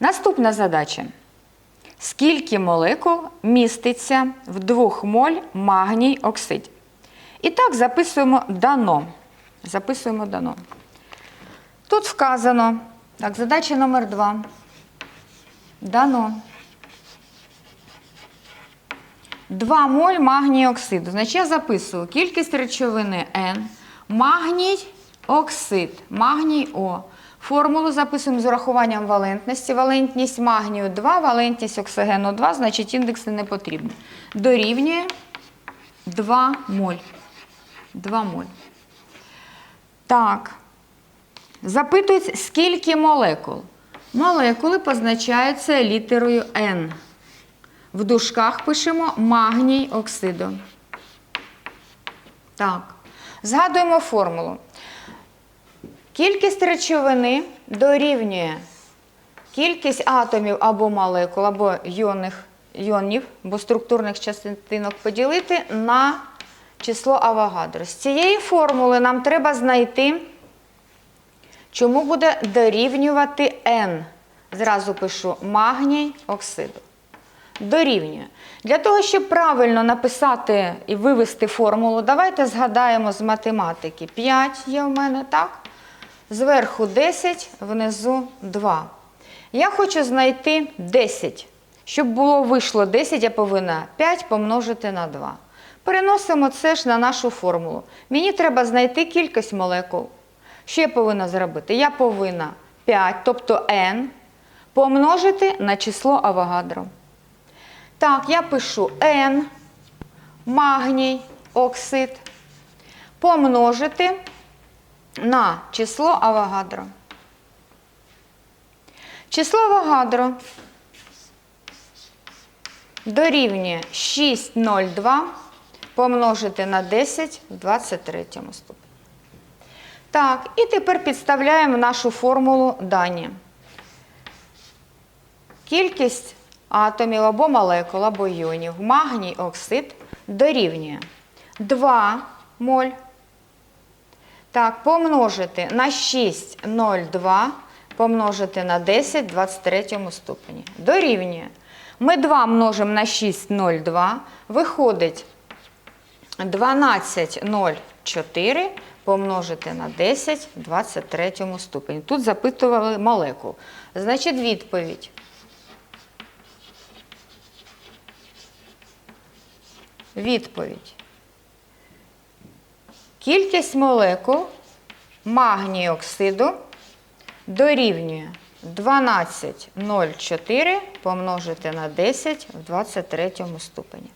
Наступна задача. Скільки молекул міститься в 2 моль магній оксид? І так, записуємо дано. Записуємо дано. Тут вказано, так, задача номер 2. Дано. 2 моль магній оксиду. Значить, я записую кількість речовини N, магній оксид, магній О. Формулу записуємо з урахуванням валентності. Валентність магнію 2, валентність оксигену 2, значить індекси не потрібні. Дорівнює 2 моль. 2 моль. Так. Запитують, скільки молекул. Молекули позначаються літерою N. В дужках пишемо магній оксиду. Так. Згадуємо формулу. Кількість речовини дорівнює кількість атомів або молекул, або йонних, йонів, бо структурних частинок поділити на число Авогадро. З цієї формули нам треба знайти, чому буде дорівнювати N. Зразу пишу магній оксиду. Дорівнює. Для того, щоб правильно написати і вивести формулу, давайте згадаємо з математики. 5 є в мене, так? Зверху 10, внизу 2. Я хочу знайти 10. Щоб було вийшло 10, я повинна 5 помножити на 2. Переносимо це ж на нашу формулу. Мені треба знайти кількість молекул. Що я повинна зробити? Я повинна 5, тобто n, помножити на число Авогадро. Так, я пишу N, магній, оксид, помножити на число Авогадро. Число Авогадро дорівнює 6,02 помножити на 10 в 23 ступені. Так, і тепер підставляємо нашу формулу дані. Кількість атомів або молекул, або іонів магній оксид дорівнює 2 моль. Так, помножити на 6,02 помножити на 10 в 23 ступені. Дорівнює. Ми 2 множимо на 6,02, виходить 12,04 помножити на 10 в 23 ступені. Тут запитували молекул. Значить, відповідь. Відповідь. Кількість молекул магнію оксиду дорівнює 12,04 помножити на 10 в 23 ступені.